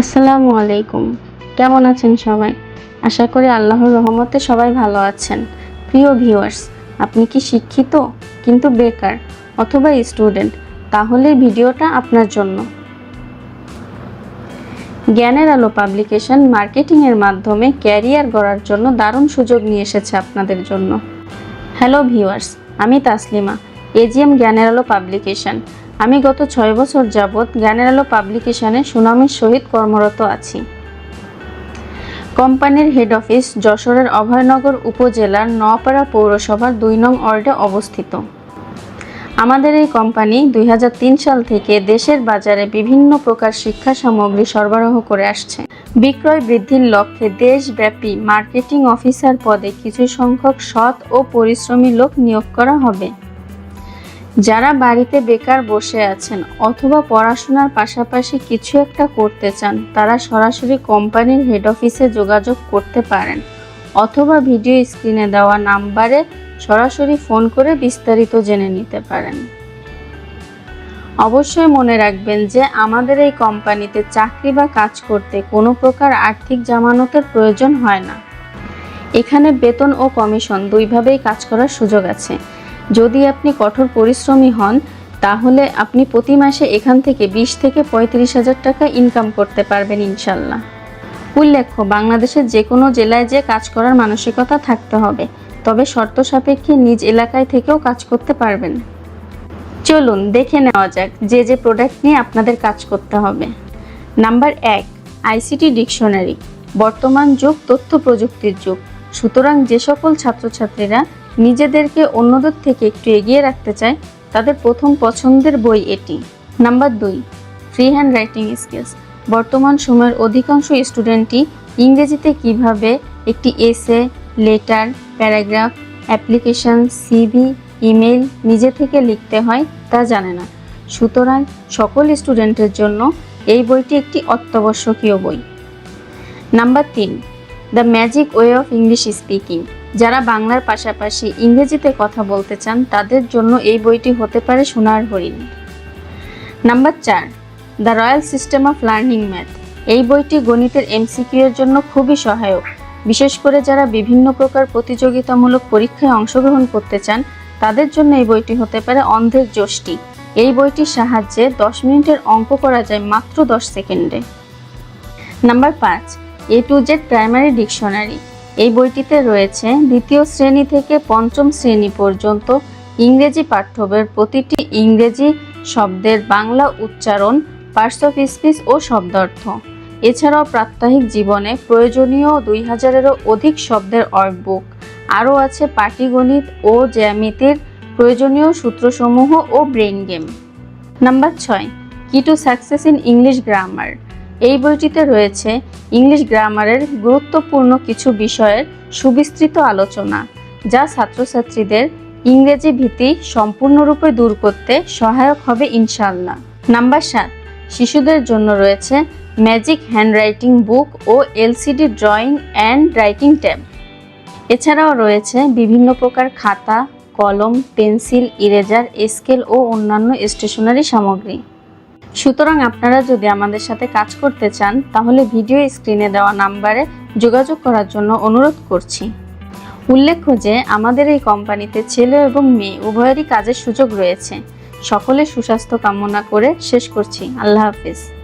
আসসালামু আলাইকুম। কেমন আছেন সবাই? আশা করি আল্লাহর রহমতে সবাই ভালো আছেন। প্রিয় ভিউয়ার্স, আপনি কি শিক্ষিত কিন্তু বেকার অথবা স্টুডেন্ট? তাহলে ভিডিওটা আপনার জন্য। জ্ঞানের আলো পাবলিকেশন মার্কেটিংয়ের মাধ্যমে ক্যারিয়ার গড়ার জন্য দারুণ সুযোগ নিয়ে এসেছে আপনাদের জন্য। হ্যালো ভিউয়ার্স, আমি তাসলিমা, এজিএম জ্ঞানের আলো পাবলিকেশন। আমি গত ছয় বছর যাবৎ জ্ঞানের আলো পাবলিকেশনে সুনামের সহিত কর্মরত আছি। কোম্পানির হেড অফিস যশোরের অভয়নগর উপজেলার নওপাড়া পৌরসভার দুই নং ওয়ার্ডে অবস্থিত। আমাদের এই কোম্পানি দুই হাজার তিন সাল থেকে দেশের বাজারে বিভিন্ন প্রকার শিক্ষা সামগ্রী সরবরাহ করে আসছে। বিক্রয় বৃদ্ধির লক্ষ্যে দেশব্যাপী মার্কেটিং অফিসার পদে কিছু সংখ্যক সৎ ও পরিশ্রমী লোক নিয়োগ করা হবে। যারা বাড়িতে বেকার বসে আছেন অথবা পড়াশোনার পাশাপাশি কিছু একটা করতে চান, তারা সরাসরি কোম্পানির হেড অফিসে যোগাযোগ করতে পারেন অথবা ভিডিও স্ক্রিনে দেওয়া নাম্বারে সরাসরি ফোন করে বিস্তারিত জেনে নিতে পারেন। অবশ্যই মনে রাখবেন যে আমাদের এই কোম্পানিতে চাকরি বা কাজ করতে কোনো প্রকার আর্থিক জামানতের প্রয়োজন হয় না। এখানে বেতন ও কমিশন দুইভাবেই কাজ করার সুযোগ আছে। যদি আপনি কঠোর পরিশ্রমী হন, তাহলে আপনি প্রতি মাসে এখান থেকে বিশ থেকে পঁয়ত্রিশ হাজার টাকা ইনকাম করতে পারবেন ইনশাল্লাহ। উল্লেখ্য, বাংলাদেশের যে কোনো জেলায় যে কাজ করার মানসিকতা থাকতে হবে, তবে শর্ত সাপেক্ষে নিজ এলাকায় থেকেও কাজ করতে পারবেন। চলুন দেখে নেওয়া যাক যে যে প্রোডাক্ট নিয়ে আপনাদের কাজ করতে হবে। নাম্বার এক আইসিটি ডিকশনারি বর্তমান যুগ তথ্য প্রযুক্তির যুগ। সুতরাং যে সকল ছাত্রছাত্রীরা নিজেদেরকে অন্যদের থেকে একটু এগিয়ে রাখতে চায়, তাদের প্রথম পছন্দের বই এটি। নাম্বার দুই ফ্রি হ্যান্ড রাইটিং স্কিলস বর্তমান সময়ের অধিকাংশ স্টুডেন্টই ইংরেজিতে কীভাবে একটি essay letter paragraph application CV email নিজে থেকে লিখতে হয় তা জানে না। সুতরাং সকল স্টুডেন্টের জন্য এই বইটি একটি অত্যাবশ্যকীয় বই। নাম্বার তিন the magic way of English speaking যারা বাংলার পাশাপাশি ইংরেজিতে কথা বলতে চান, তাদের জন্য এই বইটি হতে পারে সোনার হরিণ। নাম্বার চার, the royal system of learning math. এই বইটি গণিতের এমসিকিউ এর জন্য খুবই সহায়ক। বিশেষ করে যারা বিভিন্ন প্রকার প্রতিযোগিতামূলক পরীক্ষায় অংশগ্রহণ করতে চান, তাদের জন্য এই বইটি হতে পারে অন্ধের যষ্টি এই বইটির সাহায্যে দশ মিনিটের অঙ্ক করা যায় মাত্র দশ সেকেন্ডে। নাম্বার পাঁচ, A to Z primary dictionary. এই বইটিতে রয়েছে দ্বিতীয় শ্রেণি থেকে পঞ্চম শ্রেণি পর্যন্ত ইংরেজি পাঠ্যবের প্রতিটি ইংরেজি শব্দের বাংলা উচ্চারণ, পার্টস অফ স্পিচ ও শব্দার্থ। এছাড়াও প্রাত্যহিক জীবনে প্রয়োজনীয় দুই হাজারেরও অধিক শব্দের ওয়ার্কবুক আরও আছে পাটিগণিত ও জ্যামিতির প্রয়োজনীয় সূত্রসমূহ ও ব্রেইন গেম। নাম্বার ছয়, key to success in English grammar? এই বইটিতে রয়েছে ইংলিশ গ্রামারের গুরুত্বপূর্ণ কিছু বিষয়ের সুবিস্তৃত আলোচনা, যা ছাত্রছাত্রীদের ইংরেজি ভীতি সম্পূর্ণরূপে দূর করতে সহায়ক হবে ইনশাল্লাহ নাম্বার সাত, শিশুদের জন্য রয়েছে magic handwriting book O LCD drawing and writing tab. এছাড়াও রয়েছে বিভিন্ন প্রকার খাতা, কলম, পেন্সিল, ইরেজার, স্কেল ও অন্যান্য স্টেশনারি সামগ্রী। সুতরাং আপনারা যদি আমাদের সাথে কাজ করতে চান, তাহলে ভিডিও স্ক্রিনে দেওয়া নাম্বারে যোগাযোগ করার জন্য অনুরোধ করছি। উল্লেখ্য যে, আমাদের এই কোম্পানিতে ছেলে এবং মেয়ে উভয়েরই কাজের সুযোগ রয়েছে। সকলে সুস্বাস্থ্য কামনা করে শেষ করছি। আল্লাহ হাফিজ।